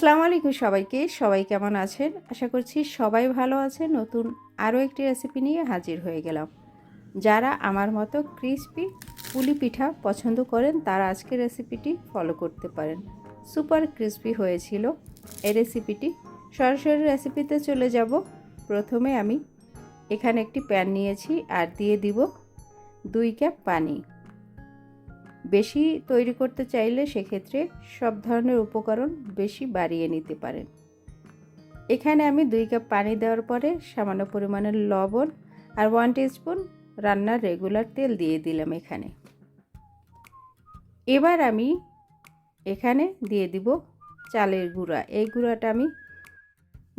আসসালামু আলাইকুম সবাইকে। সবাই কেমন আছেন? আশা করছি সবাই ভালো আছে নতুন আরও একটি রেসিপি নিয়ে হাজির হয়ে গেলাম। যারা আমার মতো ক্রিসপি পুলি পিঠা পছন্দ করেন, তারা আজকের রেসিপিটি ফলো করতে পারেন। সুপার ক্রিসপি হয়েছিল এই রেসিপিটি সরাসরি রেসিপিতে চলে যাব। প্রথমে আমি এখানে একটি প্যান নিয়েছি আর দিয়ে দিব দুই কাপ পানি। বেশি তৈরি করতে চাইলে সেক্ষেত্রে সব ধরনের উপকরণ বেশি বাড়িয়ে নিতে পারেন। এখানে আমি দুই কাপ পানি দেওয়ার পরে সামান্য পরিমাণের লবণ আর ওয়ান স্পুন রান্নার রেগুলার তেল দিয়ে দিলাম এখানে। এবার আমি এখানে দিয়ে দিব চালের গুঁড়া। এই গুঁড়াটা আমি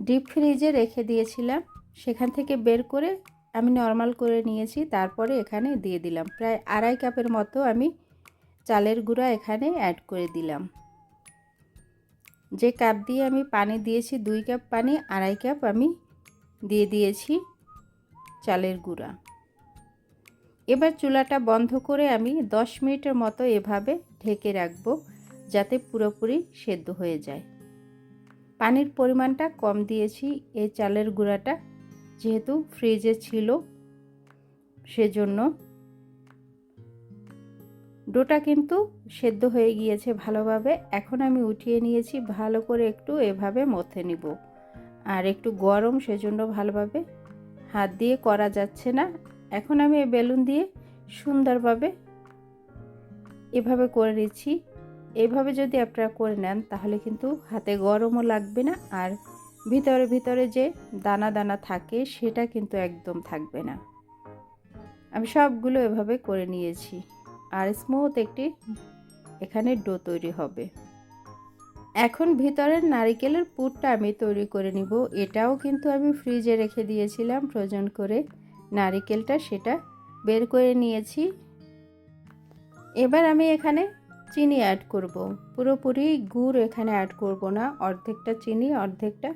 ডিপ ফ্রিজে রেখে দিয়েছিলাম। সেখান থেকে বের করে আমি নর্মাল করে নিয়েছি। তারপরে এখানে দিয়ে দিলাম। প্রায় আড়াই কাপের মতো আমি চালের গুঁড়া এখানে অ্যাড করে দিলাম। যে কাপ দিয়ে আমি পানি দিয়েছি, দুই কাপ পানি, আড়াই কাপ আমি দিয়ে দিয়েছি চালের গুঁড়া। এবার চুলাটা বন্ধ করে আমি দশ মিনিটের মতো এভাবে ঢেকে রাখব যাতে পুরোপুরি সেদ্ধ হয়ে যায়। পানির পরিমাণটা কম দিয়েছি, এই চালের গুঁড়াটা যেহেতু ফ্রিজে ছিল, সেজন্য ডোটা কিন্তু সেদ্ধ হয়ে গিয়েছে ভালোভাবে। এখন আমি উঠিয়ে নিয়েছি, ভালো করে একটু এভাবে মথে নিব। আর একটু গরম সেজন্য ভালোভাবে হাত দিয়ে করা যাচ্ছে না। এখন আমি এই বেলুন দিয়ে সুন্দরভাবে এভাবে করে নিচ্ছি। এভাবে যদি আপনারা করে নেন, তাহলে কিন্তু হাতে গরমও লাগবে না আর ভিতরে ভিতরে যে দানা দানা থাকে, সেটা কিন্তু একদম থাকবে না। আমি সবগুলো এভাবে করে নিয়েছি। আর স্মুথ একটি এখানে ডো তৈরি হবে। এখন ভিতরের নারিকেলের পুরটা আমি তৈরি করে নিব। এটাও কিন্তু আমি ফ্রিজে রেখে দিয়েছিলাম ফ্রোজন করে। নারিকেলটা সেটা বের করে নিয়েছি। এবার আমি এখানে চিনি অ্যাড করব। পুরোপুরি গুড় এখানে অ্যাড করব না। অর্ধেকটা চিনি, অর্ধেকটা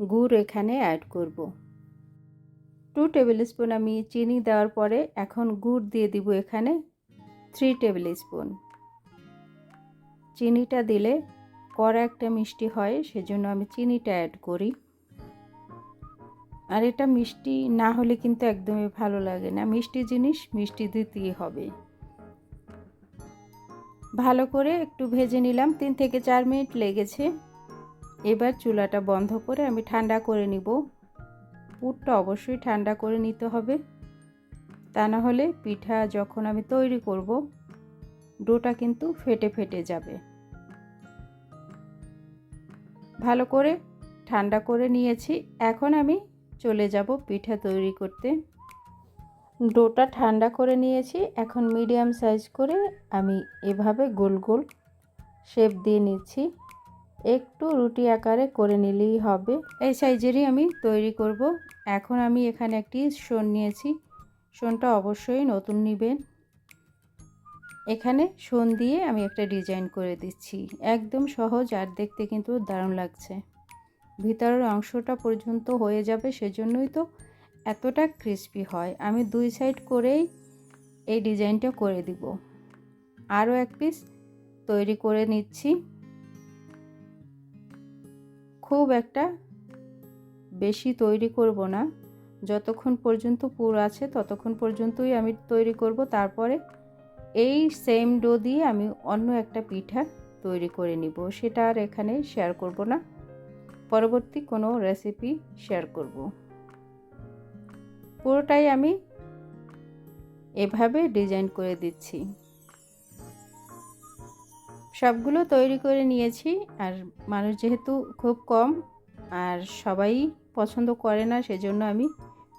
গুড় এখানে অ্যাড করব। টু টেবিল স্পুন আমি চিনি দেওয়ার পরে এখন গুড় দিয়ে দিব এখানে। থ্রি টেবিল স্পুন চিনিটা দিলে কড়া একটা মিষ্টি হয়, সেজন্য আমি চিনিটা অ্যাড করি। আর এটা মিষ্টি না হলে কিন্তু একদমই ভালো লাগে না। মিষ্টি জিনিস, মিষ্টি দিতেই হবে। ভালো করে একটু ভেজে নিলাম, তিন থেকে চার মিনিট লেগেছে। এবার চুলাটা বন্ধ করে আমি ঠান্ডা করে নিব। পুরটা অবশ্যই ঠান্ডা করে নিতে হবে। তা না হলে পিঠা যখন আমি তৈরি করব, ডোটা কিন্তু ফেটে ফেটে যাবে। ভালো করে ঠান্ডা করে নিয়েছি। এখন আমি চলে যাব পিঠা তৈরি করতে। ডোটা ঠান্ডা করে নিয়েছি। এখন মিডিয়াম সাইজ করে আমি এভাবে গোল গোল শেপ দিয়ে নিচ্ছি। একটু রুটি আকারে করে নিলেই হবে। এই সাইজেরই আমি তৈরি করব। এখন আমি এখানে একটি শোন নিয়েছি। শোনটা অবশ্যই নতুন নেবেন। এখানে শোন দিয়ে আমি একটা ডিজাইন করে দিচ্ছি। একদম সহজ আর দেখতে কিন্তু দারুণ লাগছে। ভিতরের অংশটা পর্যন্ত হয়ে যাবে সেজন্যই তো এতটা ক্রিস্পি হয়। আমি দুই সাইড করেই এই ডিজাইনটা করে দিব। আরও এক পিস তৈরি করে নিচ্ছি। খুব একটা বেশি তৈরি করব না। যতক্ষণ পর্যন্ত পুর আছে, ততক্ষণ পর্যন্তই আমি তৈরি করব। তারপরে এই সেম ডো দিয়ে আমি অন্য একটা পিঠা তৈরি করে নিব। সেটা আর এখানে শেয়ার করব না। পরবর্তী কোনো রেসিপি শেয়ার করব। পুরোটাই আমি এভাবে ডিজাইন করে দিচ্ছি। সবগুলো তৈরি করে নিয়েছি। আর মানুষ যেহেতু খুব কম, আর সবাই পছন্দ করে না, সেজন্য আমি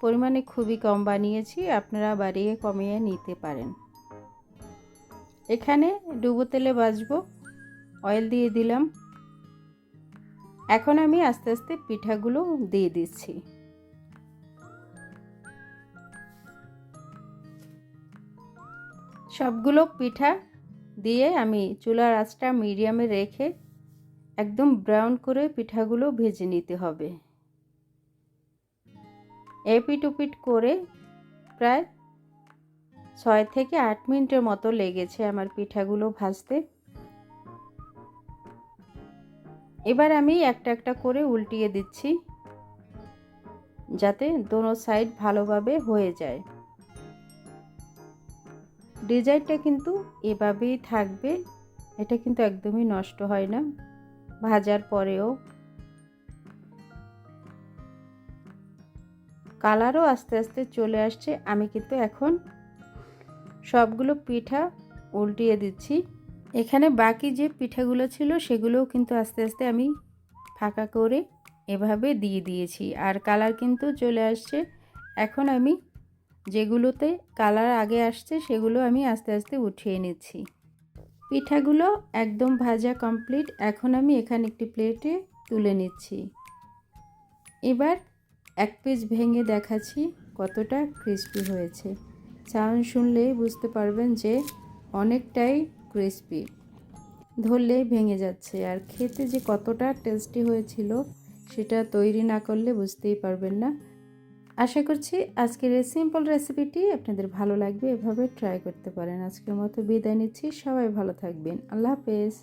পরিমাণে খুবই কম বানিয়েছি। আপনারা বাড়িয়ে কমিয়ে নিতে পারেন। এখানে ডুবো তেলে বাজবো অয়েল দিয়ে দিলাম। এখন আমি আস্তে আস্তে পিঠাগুলো দিয়ে দিচ্ছি। সবগুলো পিঠা দিয়ে আমি চুলার আঁচটা মিডিয়ামে রেখে একদম ব্রাউন করে পিঠাগুলো ভেজে নিতে হবে। এপিট উপিট করে প্রায় ছয় থেকে আট মিনিটের মতো লেগেছে আমার পিঠাগুলো ভাজতে। এবার আমি একটা একটা করে উল্টিয়ে দিচ্ছি যাতে দোনো সাইড ভালোভাবে হয়ে যায়। ডিজাইনটা কিন্তু এভাবেই থাকবে, এটা কিন্তু একদমই নষ্ট হয় না। ভাজার পরেও কালারও আস্তে আস্তে চলে আসছে। আমি কিন্তু এখন সবগুলো পিঠা উল্টিয়ে দিচ্ছি। এখানে বাকি যে পিঠাগুলো ছিল সেগুলোও কিন্তু আস্তে আস্তে আমি ফাঁকা করে এভাবে দিয়ে দিয়েছি। আর কালার কিন্তু চলে আসছে। এখন আমি যেগুলোতে কালার আগে আসছে সেগুলো আমি আস্তে আস্তে উঠিয়ে নিচ্ছি। পিঠাগুলো একদম ভাজা কমপ্লিট। এখন আমি এখানে একটি প্লেটে তুলে নিচ্ছি। এবার এক পিস ভেঙে দেখাচ্ছি কতটা ক্রিস্পি হয়েছে। সাউন্ড শুনলেই বুঝতে পারবেন যে অনেকটাই ক্রিস্পি ধরলে ভেঙে যাচ্ছে আর খেতে যে কতটা টেস্টি হয়েছিল সেটা তৈরি না করলে বুঝতেই পারবেন না। আশা করছি আজকের এই সিম্পল রেসিপিটি আপনাদের ভালো লাগবে, এভাবে ট্রাই করতে পারেন। আজকের মতো বিদায় নিচ্ছি, সবাই ভালো থাকবেন। আল্লাহ হাফেজ।